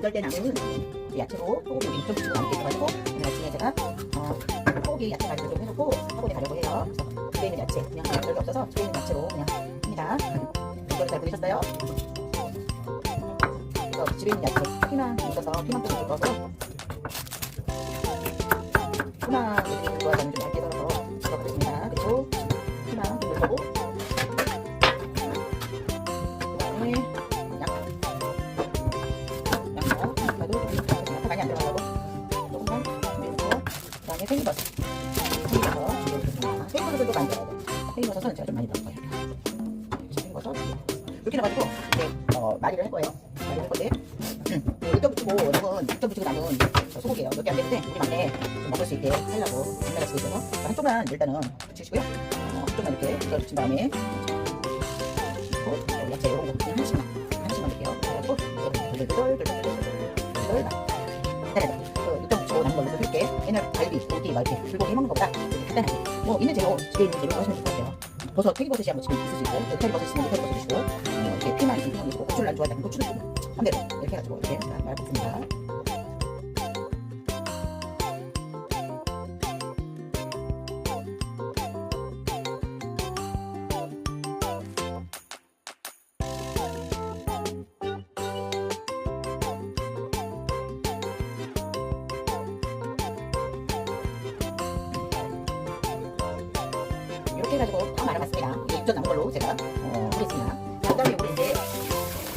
때 남은 야채로 소고기 좀 주고 남게 있어가지고 오늘 아침에 제가 어, 소고기 야채 가지고 좀 해놓고 학원에 가려고 해요. 그래서 집에 있는 야채 그냥 별게 없어서 집에 있는 야채로 그냥 합니다. 이거를 잘 보내셨어요? 그래서 집에 있는 야채 피망 있어서 피망 좀 넣어서 피망 생버섯 생버섯. 생버섯도 넣어야 돼. 생버섯은 제가 좀 많이 넣을 거예요. 생버섯 이렇게 넣어가지고 이제 어, 마리를 할 거예요. 마리를 할 건데 육전 붙이고 이건 육전 붙이고 남은 소고기예요. 몇개안 되는데 우리 막내 좀 먹을 수 있게 하려고 옛날에 쓰고 있어서 한쪽만 일단은 붙이시고요. 어, 한쪽만 이렇게 붙인 다음에 그리고 어, 야채 이런 거 그냥 하나씩만 하나씩만 넣을게요. 그래갖고 돌돌돌돌돌돌돌 간단하게 이렇게 옛날 갈비, 고기, 막 이렇게 불고기 해먹는 것보다 간단하게 뭐 있는 재료 집에 있는 재료 하시면 될것 같아요. 버섯, 튀기버섯이 한번 집에 있으시고 느타리버섯 있으면 느타리버섯 주시고 어, 이렇게 피만 있으면 주시고 고추를 안 좋아하면 고추를 한대로 이렇게 해가지고 이렇게 말아봤습니다. 이렇게 해가지고 다 말아봤습니다. 육전 남은 걸로 제가 어, 하겠습니다. 자, 그다음에 이거 이제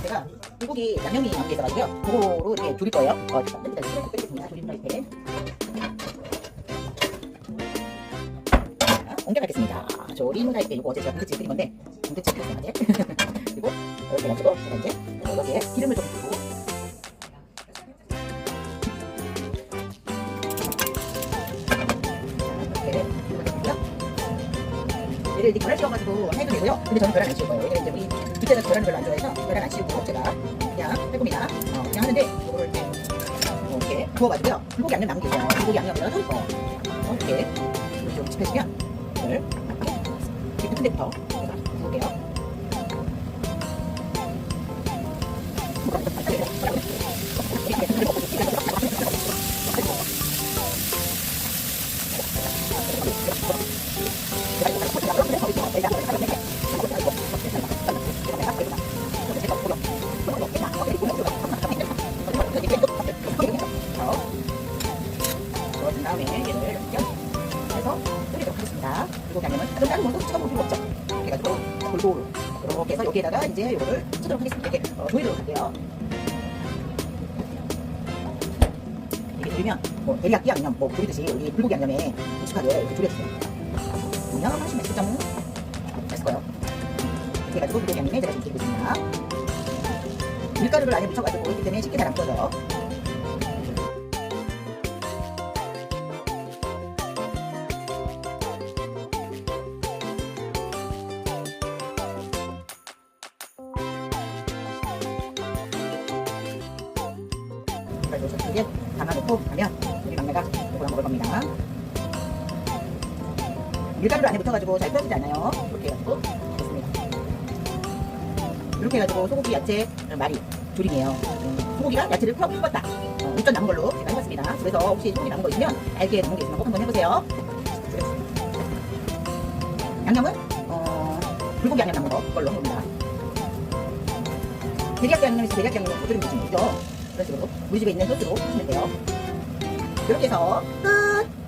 제가 불고기 양념이 나온 게 있어가지고요. 그거로 이렇게 줄일 거예요. 어, 일단 이렇게. 조림 프라이팬. 자, 옮겨가겠습니다. 조림 프라이팬 이거 어제 제가 공대찌개 끓인 건데 공대찌개 끓였어요. 얘를 이렇게 계란 씌워가지고 해도 되고요. 근데 저는 계란 안 씌울 거예요. 왜냐면 이제 우리 둘째가 계란을 별로 안 좋아해서 계란 안 씌우고 제가 그냥 할 겁니다. 어, 그냥 하는데 이거를 이렇게, 어, 이렇게 구워가지고요. 불고기 양념 남은 게 있어요. 불고기 양념을 털 거. 어, 이렇게 이렇게 좀 집혀주면 이걸 이렇게 제가 구울게요. 그런 다음에 얘를 이렇게 해서 끓이도록 하겠습니다. 그리고 양념은 다른 다른 것도 찍어볼 필요 없죠. 그래가지고 골고루 이렇게 해서 여기에다가 이제 이거를 쳐도록 하겠습니다. 이렇게 어, 조이도록 할게요. 이렇게 조리면 뭐 데리야끼 아니면 뭐 조리듯이 우리 불고기 양념에 익숙하게 이렇게 조려주세요. 그러면 훨씬 맛있죠? 맛있을 거예요. 해가지고 불고기 양념에 제가 좀 드리고 있습니다. 밀가루를 안에 묻혀가지고 있기 때문에 쉽게 잘 안 꺼져. 그래서 이제 담아놓고 하면 우리 막내가 이거랑 먹을 겁니다. 밀가루를 안에 묻혀가지고 잘 펴지지 않아요. 이렇게 해가지고 됐습니다. 이렇게 해가지고 소고기 야채 말이 조림이에요. 음, 소고기가 야채를 펴 펴봤다. 어, 육전 남은 걸로 제가 해봤습니다. 그래서 혹시 소고기 남은 거 있으면 알게 남은 게 있으면 꼭 한번 해보세요. 양념은 어, 불고기 양념 남은 거 그걸로 한 겁니다. 대략 양념에서 대략 양념을 못 들으면 되죠. 그런 식으로 우리 집에 있는 소스로 하시면 돼요. 이렇게 해서 끝!